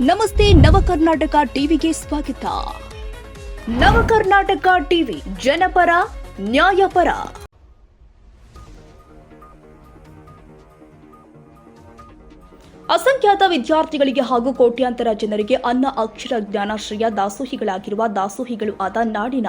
ನಮಸ್ತೆ ನವಕರ್ನಾಟಕ ಟಿವಿಗೆ ಸ್ವಾಗತ. ನವಕರ್ನಾಟಕ ಟಿವಿ ಜನಪರ ನ್ಯಾಯಪರ. ಅಸಂಖ್ಯಾತ ವಿದ್ಯಾರ್ಥಿಗಳಿಗೆ ಹಾಗೂ ಕೋಟ್ಯಾಂತರ ಜನರಿಗೆ ಅನ್ನ ಅಕ್ಷರ ಜ್ಞಾನಾಶ್ರಯ ದಾಸೋಹಿಗಳಾಗಿರುವ ದಾಸೋಹಿಗಳು ಆದ ನಾಡಿನ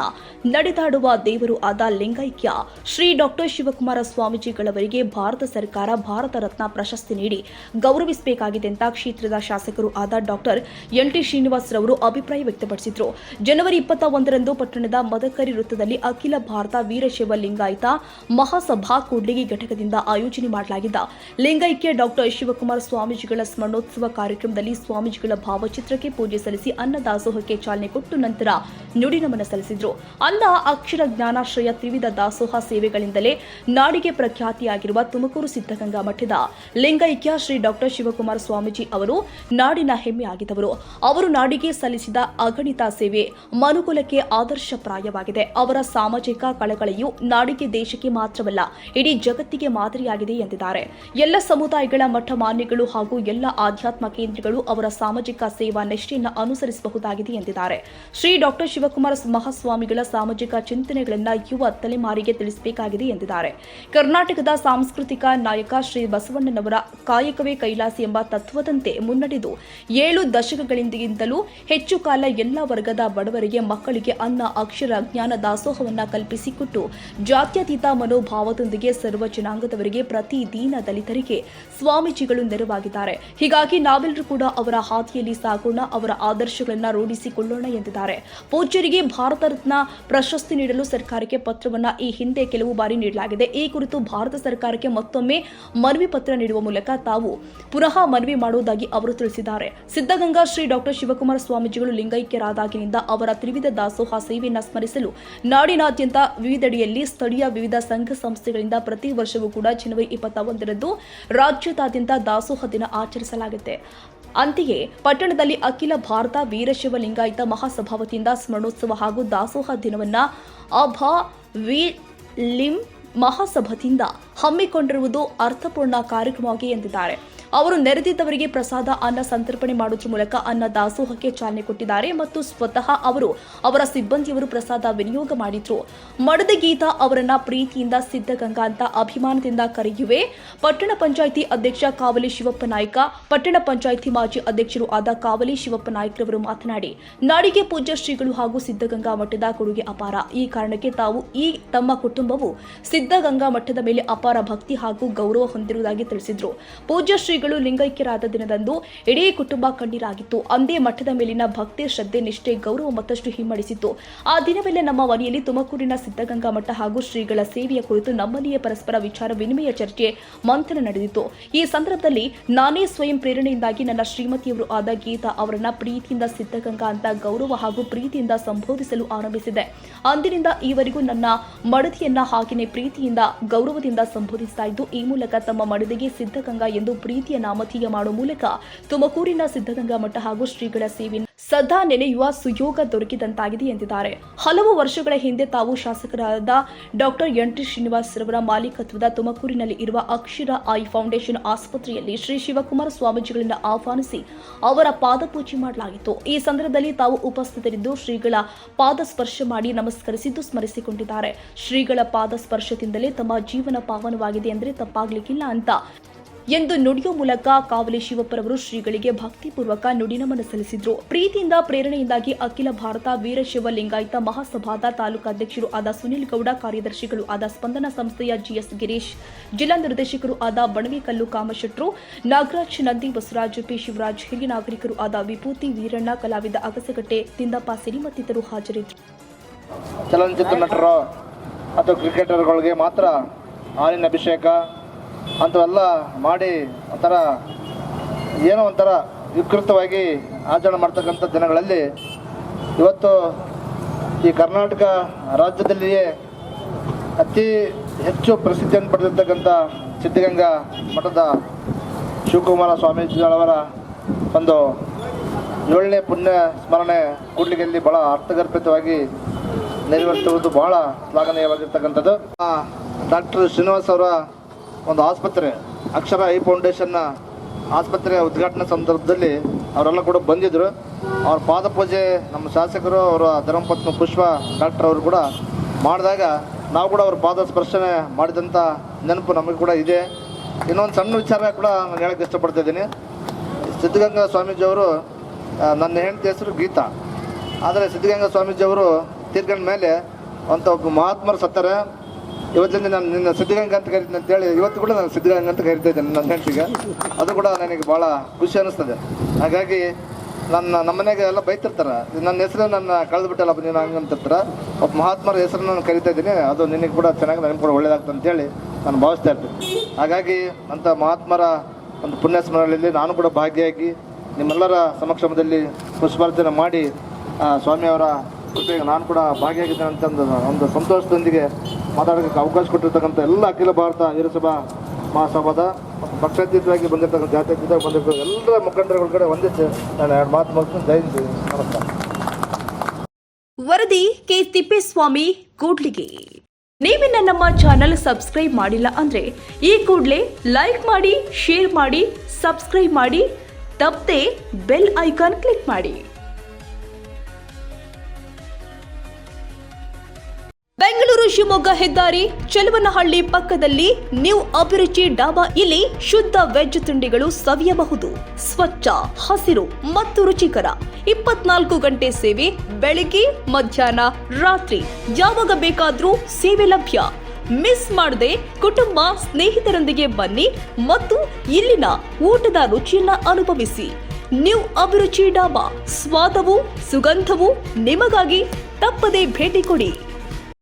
ನಡೆದಾಡುವ ದೇವರು ಆದ ಲಿಂಗೈಕ್ಯ, ಶ್ರೀ ಡಾಕ್ಟರ್ ಶಿವಕುಮಾರ ಸ್ವಾಮೀಜಿಗಳವರಿಗೆ ಭಾರತ ಸರ್ಕಾರ, ಭಾರತ ರತ್ನ ಪ್ರಶಸ್ತಿ ನೀಡಿ ಗೌರವಿಸಬೇಕಾಗಿದೆ ಅಂತ ಕ್ಷೇತ್ರದ ಶಾಸಕರು ಆದ ಡಾಕ್ಟರ್ ಎನ್ ಟಿ ಶ್ರೀನಿವಾಸ್ ರವರು ಅಭಿಪ್ರಾಯ ವ್ಯಕ್ತಪಡಿಸಿದರು. ಜನವರಿ ಇಪ್ಪತ್ತ ಒಂದರಂದು ಪಟ್ಟಣದ ಮದಕರಿ ವೃತ್ತದಲ್ಲಿ ಅಖಿಲ ಭಾರತ ವೀರಶೈವ ಲಿಂಗಾಯತ ಮಹಾಸಭಾ ಕೂಡ್ಲಿಗಿ ಘಟಕದಿಂದ ಆಯೋಜನೆ ಮಾಡಲಾಗಿದ್ದ ಲಿಂಗೈಕ್ಯ ಡಾಕ್ಟರ್ ಶಿವಕುಮಾರ ಸ್ವಾಮೀಜಿಗಳ ಸ್ಮರಣೋತ್ಸವ ಕಾರ್ಯಕ್ರಮದಲ್ಲಿ ಸ್ವಾಮೀಜಿಗಳ ಭಾವಚಿತ್ರಕ್ಕೆ ಪೂಜೆ ಸಲ್ಲಿಸಿ ಅನ್ನದಾಸೋಹಕ್ಕೆ ಚಾಲನೆ ಕೊಟ್ಟು ನಂತರ ನುಡಿನಮನ ಸಲ್ಲಿಸಿದರು. ಅನ್ನ ಅಕ್ಷರ ಜ್ಞಾನಾಶ್ರಯ ತ್ರಿವಿಧ ದಾಸೋಹ ಸೇವೆಗಳಿಂದಲೇ ನಾಡಿಗೆ ಪ್ರಖ್ಯಾತಿಯಾಗಿರುವ ತುಮಕೂರು ಸಿದ್ಧಗಂಗಾ ಮಠದ ಲಿಂಗೈಕ್ಯ ಶ್ರೀ ಡಾಕ್ಟರ್ ಶಿವಕುಮಾರ ಸ್ವಾಮೀಜಿ ಅವರು ನಾಡಿನ ಹೆಮ್ಮೆಯಾಗಿದ್ದವರು ಅವರು ನಾಡಿಗೆ ಸಲ್ಲಿಸಿದ ಅಗಣಿತ ಸೇವೆ ಮನುಕುಲಕ್ಕೆ ಆದರ್ಶಪ್ರಾಯವಾಗಿದೆ. ಅವರ ಸಾಮಾಜಿಕ ಕಳಕಳಿಯು ನಾಡಿಗೆ ದೇಶಕ್ಕೆ ಮಾತ್ರವಲ್ಲ, ಇಡೀ ಜಗತ್ತಿಗೆ ಮಾದರಿಯಾಗಿದೆ ಎಂದಿದ್ದಾರೆ. ಎಲ್ಲ ಸಮುದಾಯಗಳ ಮಠ ಮಾನ್ಯಗಳು ಹಾಗೂ ಎಲ್ಲ ಆಧ್ಯಾತ್ಮ ಕೇಂದ್ರಗಳು ಅವರ ಸಾಮಾಜಿಕ ಸೇವಾ ನಿಷ್ಠೆಯನ್ನು ಅನುಸರಿಸಬಹುದಾಗಿದೆ ಎಂದಿದ್ದಾರೆ. ಶ್ರೀ ಡಾಕ್ಟರ್ ಶಿವಕುಮಾರ ಮಹಾಸ್ವಾಮಿಗಳ ಸಾಮಾಜಿಕ ಚಿಂತನೆಗಳನ್ನು ಯುವ ತಲೆಮಾರಿಗೆ ತಿಳಿಸಬೇಕಾಗಿದೆ ಎಂದಿದ್ದಾರೆ. ಕರ್ನಾಟಕದ ಸಾಂಸ್ಕೃತಿಕ ನಾಯಕ ಶ್ರೀ ಬಸವಣ್ಣನವರ ಕಾಯಕವೇ ಕೈಲಾಸ ಎಂಬ ತತ್ವದಂತೆ ಮುನ್ನಡೆದು ಏಳು ದಶಕಗಳಿಂದಲೂ ಹೆಚ್ಚು ಕಾಲ ಎಲ್ಲ ವರ್ಗದ ಬಡವರಿಗೆ ಮಕ್ಕಳಿಗೆ ಅನ್ನ, ಅಕ್ಷರ, ಜ್ಞಾನ ದಾಸೋಹವನ್ನು ಕಲ್ಪಿಸಿಕೊಟ್ಟು ಜಾತ್ಯತೀತ ಮನೋಭಾವದೊಂದಿಗೆ ಸರ್ವ ಜನಾಂಗದವರಿಗೆ ಪ್ರತಿ ದೀನ ದಲಿತರಿಗೆ ಸ್ವಾಮೀಜಿಗಳು ನೆರವಾಗಿದ್ದಾರೆ. ಹೀಗಾಗಿ ನಾವೆಲ್ಲರೂ ಕೂಡ ಅವರ ಹಾದಿಯಲ್ಲಿ ಸಾಗೋಣ, ಅವರ ಆದರ್ಶಗಳನ್ನ ರೂಢಿಸಿಕೊಳ್ಳೋಣ ಎಂದಿದ್ದಾರೆ. ಪೂಜ್ಯರಿಗೆ ಭಾರತ ರತ್ನ ಪ್ರಶಸ್ತಿ ನೀಡಲು ಸರ್ಕಾರಕ್ಕೆ ಪತ್ರವನ್ನ ಈ ಹಿಂದೆ ಕೆಲವು ಬಾರಿ ನೀಡಲಾಗಿದೆ. ಈ ಕುರಿತು ಭಾರತ ಸರ್ಕಾರಕ್ಕೆ ಮತ್ತೊಮ್ಮೆ ಮನವಿ ಪತ್ರ ನೀಡುವ ಮೂಲಕ ತಾವು ಪುನಃ ಮನವಿ ಮಾಡುವುದಾಗಿ ಅವರು ತಿಳಿಸಿದ್ದಾರೆ. ಸಿದ್ದಗಂಗಾ ಶ್ರೀ ಡಾಕ್ಟರ್ ಶಿವಕುಮಾರ ಸ್ವಾಮೀಜಿಗಳು ಲಿಂಗೈಕ್ಯರಾದಾಗಿನಿಂದ ಅವರ ತ್ರಿವಿಧ ದಾಸೋಹ ಸೇವೆಯನ್ನು ಸ್ಮರಿಸಲು ನಾಡಿನಾದ್ಯಂತ ವಿವಿಧೆಡೆಯಲ್ಲಿ ಸ್ಥಳೀಯ ವಿವಿಧ ಸಂಘ ಸಂಸ್ಥೆಗಳಿಂದ ಪ್ರತಿ ವರ್ಷವೂ ಕೂಡ ಜನವರಿ ಇಪ್ಪತ್ತ ಒಂದರಂದು ರಾಜ್ಯದಾದ್ಯಂತ ದಾಸೋಹ ದಿನ ಆಚರಿಸಲಾಗುತ್ತೆ. ಅಂತೆಯೇ, ಪಟ್ಟಣದಲ್ಲಿ ಅಖಿಲ ಭಾರತ ವೀರಶೈವ ಲಿಂಗಾಯತ ಮಹಾಸಭಾವತಿಯಿಂದ ಸ್ಮರಣೋತ್ಸವ ಹಾಗೂ ದಾಸೋಹ ದಿನವನ್ನ ಅಭ ವಿ ಲಿಂ ಮಹಾಸಭಾದಿಂದ ಹಮ್ಮಿಕೊಂಡಿರುವುದು ಅರ್ಥಪೂರ್ಣ ಕಾರ್ಯಕ್ರಮವಾಗಿ ಎಂದಿದ್ದಾರೆ. ಅವರು ನೆರೆದಿದ್ದವರಿಗೆ ಪ್ರಸಾದ, ಅನ್ನ ಸಂತರ್ಪಣೆ ಮಾಡುವುದರ ಮೂಲಕ ಅನ್ನ ದಾಸೋಹಕ್ಕೆ ಚಾಲನೆ ಕೊಟ್ಟಿದ್ದಾರೆ ಮತ್ತು ಸ್ವತಃ ಅವರು ಅವರ ಸಿಬ್ಬಂದಿಯವರು ಪ್ರಸಾದ ವಿನಿಯೋಗ ಮಾಡಿದ್ರು. ಮಡದ ಗೀತಾ ಅವರನ್ನ ಪ್ರೀತಿಯಿಂದ, ಸಿದ್ಧಗಂಗಾ ಅಂತ ಅಭಿಮಾನದಿಂದ ಕರೆಯುವೆ. ಪಟ್ಟಣ ಪಂಚಾಯಿತಿ ಅಧ್ಯಕ್ಷ ಕಾವಲಿ ಶಿವಪ್ಪ ನಾಯ್ಕ, ಪಟ್ಟಣ ಪಂಚಾಯಿತಿ ಮಾಜಿ ಅಧ್ಯಕ್ಷರು ಆದ ಕಾವಲಿ ಶಿವಪ್ಪ ನಾಯ್ಕರವರು ಮಾತನಾಡಿ, ನಾಡಿಗೆ ಪೂಜ್ಯ ಶ್ರೀಗಳು ಹಾಗೂ ಸಿದ್ಧಗಂಗಾ ಮಠದ ಕೊಡುಗೆ ಅಪಾರ. ಈ ಕಾರಣಕ್ಕೆ ತಾವು ಈ ತಮ್ಮ ಕುಟುಂಬವು ಸಿದ್ಧಗಂಗಾ ಮಠದ ಮೇಲೆ ಅಪಾರ ಭಕ್ತಿ ಹಾಗೂ ಗೌರವ ಹೊಂದಿರುವುದಾಗಿ ತಿಳಿಸಿದ್ರು. ಪೂಜ್ಯ ಶ್ರೀಗಳು ಲಿಂಗೈಕ್ಯರಾದ ದಿನದಂದು ಇಡೀ ಕುಟುಂಬ ಕಣ್ಣೀರಾಗಿತ್ತು. ಅಂದೇ ಮಠದ ಮೇಲಿನ ಭಕ್ತಿ, ಶ್ರದ್ಧೆ, ನಿಷ್ಠೆ, ಗೌರವ ಮತ್ತಷ್ಟು ಹಿಮ್ಮಡಿಸಿತ್ತು. ಆ ದಿನವೆಲ್ಲ ನಮ್ಮ ಮನೆಯಲ್ಲಿ ತುಮಕೂರಿನ ಸಿದ್ಧಗಂಗಾ ಮಠ ಹಾಗೂ ಶ್ರೀಗಳ ಸೇವೆಯ ಕುರಿತು ನಮ್ಮಲ್ಲಿಯೇ ಪರಸ್ಪರ ವಿಚಾರ, ವಿನಿಮಯ ಚರ್ಚೆ, ಮಂಥನ ನಡೆದಿತ್ತು. ಈ ಸಂದರ್ಭದಲ್ಲಿ ನಾನೇ ಸ್ವಯಂ ಪ್ರೇರಣೆಯಿಂದಾಗಿ ನನ್ನ ಶ್ರೀಮತಿಯವರು ಆದ ಗೀತಾ ಅವರನ್ನ ಪ್ರೀತಿಯಿಂದ ಸಿದ್ಧಗಂಗಾ ಅಂತ ಗೌರವ ಹಾಗೂ ಪ್ರೀತಿಯಿಂದ ಸಂಬೋಧಿಸಲು ಆರಂಭಿಸಿದೆ. ಅಂದಿನಿಂದ ಈವರೆಗೂ ನನ್ನ ಮಡದಿಯನ್ನ ಹಾಗೆಯೇ ಪ್ರೀತಿಯಿಂದ, ಗೌರವದಿಂದ ಸಂಬೋಧಿಸ್ತಾ ಇದ್ದು, ಈ ಮೂಲಕ ತಮ್ಮ ಮಡದಿಗೆ ಸಿದ್ಧಗಂಗಾ ಎಂದು ಪ್ರೀತಿಯ ನಾಮಧೇಯ ಮಾಡುವ ಮೂಲಕ ತುಮಕೂರಿನ ಸಿದ್ಧಗಂಗಾ ಮಠ ಹಾಗೂ ಶ್ರೀಗಳ ಸೇವೆ ಸದಾ ನೆನೆಯುವ ಸುಯೋಗ ದೊರಕಿದಂತಾಗಿದೆ ಎಂದಿದ್ದಾರೆ. ಹಲವು ವರ್ಷಗಳ ಹಿಂದೆ ತಾವು ಶಾಸಕರಾದ ಡಾಕ್ಟರ್ ಎನ್. ಟಿ. ಶ್ರೀನಿವಾಸ್ ರವರ ಮಾಲೀಕತ್ವದ ತುಮಕೂರಿನಲ್ಲಿ ಇರುವ ಅಕ್ಷರ ಐ ಫೌಂಡೇಶನ್ ಆಸ್ಪತ್ರೆಯಲ್ಲಿ ಶ್ರೀ ಶಿವಕುಮಾರ ಸ್ವಾಮೀಜಿಗಳನ್ನು ಆಹ್ವಾನಿಸಿ ಅವರ ಪಾದಪೂಜೆ ಮಾಡಲಾಗಿತ್ತು. ಈ ಸಂದರ್ಭದಲ್ಲಿ ತಾವು ಉಪಸ್ಥಿತರಿದ್ದು ಶ್ರೀಗಳ ಪಾದ ಸ್ಪರ್ಶ ಮಾಡಿ ನಮಸ್ಕರಿಸಿದ್ದು ಸ್ಮರಿಸಿಕೊಂಡಿದ್ದಾರೆ. ಶ್ರೀಗಳ ಪಾದ ಸ್ಪರ್ಶದಿಂದಲೇ ತಮ್ಮ ಜೀವನ ಪಾವನವಾಗಿದೆ ಎಂದರೆ ತಪ್ಪಾಗಲಿಕ್ಕಿಲ್ಲ ಅಂತ ಎಂದು ನುಡಿಯುವ ಮೂಲಕ ಕಾವಲಿ ಶಿವಪ್ಪರವರು ಶ್ರೀಗಳಿಗೆ ಭಕ್ತಿಪೂರ್ವಕ ನುಡಿನಮನ ಸಲ್ಲಿಸಿದ್ರು ಪ್ರೀತಿಯಿಂದ, ಪ್ರೇರಣೆಯಿಂದಾಗಿ ಅಖಿಲ ಭಾರತ ವೀರಶೈವ ಲಿಂಗಾಯತ ಮಹಾಸಭಾದ ತಾಲೂಕು ಅಧ್ಯಕ್ಷರು ಆದ ಸುನಿಲ್ ಗೌಡ, ಕಾರ್ಯದರ್ಶಿಗಳು ಆದ ಸ್ಪಂದನ ಸಂಸ್ಥೆಯ ಜಿಎಸ್ ಗಿರೀಶ್, ಜಿಲ್ಲಾ ನಿರ್ದೇಶಕರು ಆದ ಬಣವಿಕಲ್ಲು ಕಾಮಶೆಟ್ರು, ನಾಗರಾಜ್ ನಂದಿ ಬಸವರಾಜ್, ಪಿ ಶಿವರಾಜ್, ಹಿರಿಯ ನಾಗರಿಕರು ಆದ ವಿಭೂತಿ ವೀರಣ್ಣ, ಕಲಾವಿದ ಅಗಸಗಟ್ಟೆ ತಿಂದಪ್ಪ ಸಿರಿ ಮತ್ತಿತರು ಹಾಜರಿದ್ದರು. ಚಲನಚಿತ್ರ ನಟರು ಅಥವಾ ಕ್ರಿಕೆಟರ್ಗಳಿಗೆ ಮಾತ್ರ ಹಾಲಿನ ಅಭಿಷೇಕ ಅಂಥವೆಲ್ಲ ಮಾಡಿ ಒಂಥರ ಏನೋ ಒಂಥರ ವಿಕೃತವಾಗಿ ಆಚರಣೆ ಮಾಡ್ತಕ್ಕಂಥ ದಿನಗಳಲ್ಲಿ ಇವತ್ತು ಈ ಕರ್ನಾಟಕ ರಾಜ್ಯದಲ್ಲಿಯೇ ಅತಿ ಹೆಚ್ಚು ಪ್ರಸಿದ್ಧಿಯನ್ನು ಪಡೆದಿರ್ತಕ್ಕಂಥ ಸಿದ್ಧಗಂಗಾ ಮಠದ ಶಿವಕುಮಾರ ಸ್ವಾಮೀಜಿಗಳವರ ಒಂದು ಏಳನೇ ಪುಣ್ಯ ಸ್ಮರಣೆ ಕೂಡ್ಲಿಗೆಯಲ್ಲಿ ಭಾಳ ಅರ್ಥಗರ್ಭಿತವಾಗಿ ನೆರವೇರಿಸುವುದು ಬಹಳ ಶ್ಲಾಘನೀಯವಾಗಿರ್ತಕ್ಕಂಥದ್ದು. ಡಾಕ್ಟರ್ ಶ್ರೀನಿವಾಸ್ ಅವರ ಒಂದು ಆಸ್ಪತ್ರೆ, ಅಕ್ಷರ ಐ ಫೌಂಡೇಶನ್ನ ಆಸ್ಪತ್ರೆಯ ಉದ್ಘಾಟನೆ ಸಂದರ್ಭದಲ್ಲಿ ಅವರೆಲ್ಲ ಕೂಡ ಬಂದಿದ್ದರು ಅವ್ರ ಪಾದಪೂಜೆ ನಮ್ಮ ಶಾಸಕರು, ಅವರ ಧರ್ಮಪತ್ನಿ ಪುಷ್ಪ ಡಾಕ್ಟರ್ ಅವರು ಕೂಡ ಮಾಡಿದಾಗ ನಾವು ಕೂಡ ಅವ್ರ ಪಾದ ಸ್ಪರ್ಶನೆ ಮಾಡಿದಂಥ ನೆನಪು ನಮಗೆ ಕೂಡ ಇದೆ. ಇನ್ನೊಂದು ಸಣ್ಣ ವಿಚಾರ ಕೂಡ ನಾನು ಹೇಳಕ್ಕೆ ಇಷ್ಟಪಡ್ತಾ ಇದ್ದೀನಿ. ಸಿದ್ಧಗಂಗಾ ಸ್ವಾಮೀಜಿಯವರು ನನ್ನ ಹೆಂಡತಿ ಹೆಸರು ಗೀತಾ. ಆದರೆ ಸಿದ್ಧಗಂಗಾ ಸ್ವಾಮೀಜಿಯವರು ತೀರ್ಕೊಂಡ ಮೇಲೆ ಅಂತ ಒಬ್ಬ ಮಹಾತ್ಮರು ಸತ್ತಾರೆ. ಇವತ್ತಿಂದ ನಾನು ನಿನ್ನ ಸಿದ್ಧಗಂಗ ಅಂತ ಕರಿತೀನಿ ಅಂತೇಳಿ, ಇವತ್ತು ಕೂಡ ನಾನು ಸಿದ್ಧಗಂಗ ಅಂತ ಕರಿತಾ ಇದ್ದೇನೆ, ನನ್ನ ಹೆಂಡತಿಗೆ ಅದು ಕೂಡ ನನಗೆ ಭಾಳ ಖುಷಿ ಅನ್ನಿಸ್ತದೆ. ಹಾಗಾಗಿ ನನ್ನ ನಮ್ಮನೆಗೆ ಎಲ್ಲ ಬೈತಿರ್ತಾರೆ. ನನ್ನ ಹೆಸರು ನನ್ನ ಕಳೆದ್ಬಿಟ್ಟಲ್ಲಪ್ಪ ನೀನು ಹಂಗೆ ಅಂತಿರ್ತಾರೆ. ಒಬ್ಬ ಮಹಾತ್ಮರ ಹೆಸರನ್ನು ನಾನು ಕರಿತಾ ಇದ್ದೀನಿ. ಅದು ನಿನಗೆ ಕೂಡ ಚೆನ್ನಾಗಿ ನನಗೆ ಕೂಡ ಒಳ್ಳೇದಾಗ್ತದೆ ಅಂತೇಳಿ ನಾನು ಭಾವಿಸ್ತಾ ಇರ್ತೀನಿ. ಹಾಗಾಗಿ ಅಂಥ ಮಹಾತ್ಮರ ಒಂದು ಪುಣ್ಯ ಸ್ಮರಣೆಯಲ್ಲಿ ನಾನು ಕೂಡ ಭಾಗಿಯಾಗಿ ನಿಮ್ಮೆಲ್ಲರ ಸಮಕ್ಷಮದಲ್ಲಿ ಪುಷ್ಪಾರ್ಚನೆ ಮಾಡಿ ಸ್ವಾಮಿಯವರ ಕೃಪೆಗೆ ನಾನು ಕೂಡ ಭಾಗಿಯಾಗಿದ್ದೇನೆ ಅಂತಂದು ಒಂದು ಸಂತೋಷದೊಂದಿಗೆ ಮಾತಾಡೋಕ್ಕೆ ಅವಕಾಶ ಕೊಟ್ಟಿರ್ತಕ್ಕಂಥ ಎಲ್ಲ ಅಖಿಲ ಭಾರತ ವೀರಸಭಾ ಮಹಾಸಭಾದ ಪಕ್ಷಾತೀತವಾಗಿ ಬಂದಿರ್ತಕ್ಕಂಥ ಜಾತ್ಯತೀತವಾಗಿ ಬಂದಿರ್ತಕ್ಕಂಥ ಎಲ್ಲ ಮುಖಂಡರುಗಳ ಕಡೆ ಒಂದಿತ್ತು ನಾನು ಎರಡು ಮಾತು ಮುಗಿಸ್ತೀನಿ. ಜೈ ಹಿಂದ್, ನಮಸ್ಕಾರ. ವರದಿ ಕೆ. ತಿಪ್ಪೇಸ್ವಾಮಿ ಕೂಡ್ಲಿಗೆ. ನೀವಿನ್ನ ನಮ್ಮ ಚಾನಲ್ ಸಬ್ಸ್ಕ್ರೈಬ್ ಮಾಡಿಲ್ಲ ಅಂದ್ರೆ ಈ ಕೂಡಲೇ ಲೈಕ್ ಮಾಡಿ ಶೇರ್ ಮಾಡಿ ಸಬ್ಸ್ಕ್ರೈಬ್ ಮಾಡಿ ತಪ್ಪದೆ ಬೆಲ್ ಐಕಾನ್ ಕ್ಲಿಕ್ ಮಾಡಿ. ಬೆಂಗಳೂರು ಶಿವಮೊಗ್ಗ ಹೆದ್ದಾರಿ ಚೆಲುವನಹಳ್ಳಿ ಪಕ್ಕದಲ್ಲಿ ನ್ಯೂ ಅಭಿರುಚಿ ಡಾಬಾ. ಇಲ್ಲಿ ಶುದ್ಧ ವೆಜ್ ತಿಂಡಿಗಳು ಸವಿಯಬಹುದು. ಸ್ವಚ್ಛ, ಹಸಿರು ಮತ್ತು ರುಚಿಕರ. ಇಪ್ಪತ್ನಾಲ್ಕು ಗಂಟೆ ಸೇವೆ, ಬೆಳಿಗ್ಗೆ, ಮಧ್ಯಾಹ್ನ, ರಾತ್ರಿ. ಯಾವಾಗ ಬೇಕಾದ್ರೂ ಸೇವೆ ಲಭ್ಯ. ಮಿಸ್ ಮಾಡದೆ ಕುಟುಂಬ ಸ್ನೇಹಿತರೊಂದಿಗೆ ಬನ್ನಿ ಮತ್ತು ಇಲ್ಲಿನ ಊಟದ ರುಚಿಯನ್ನ ಅನುಭವಿಸಿ. ನ್ಯೂ ಅಭಿರುಚಿ ಡಾಬಾ. ಸ್ವಾದವು, ಸುಗಂಧವು ನಿಮಗಾಗಿ ತಪ್ಪದೆ ಭೇಟಿ ಕೊಡಿ.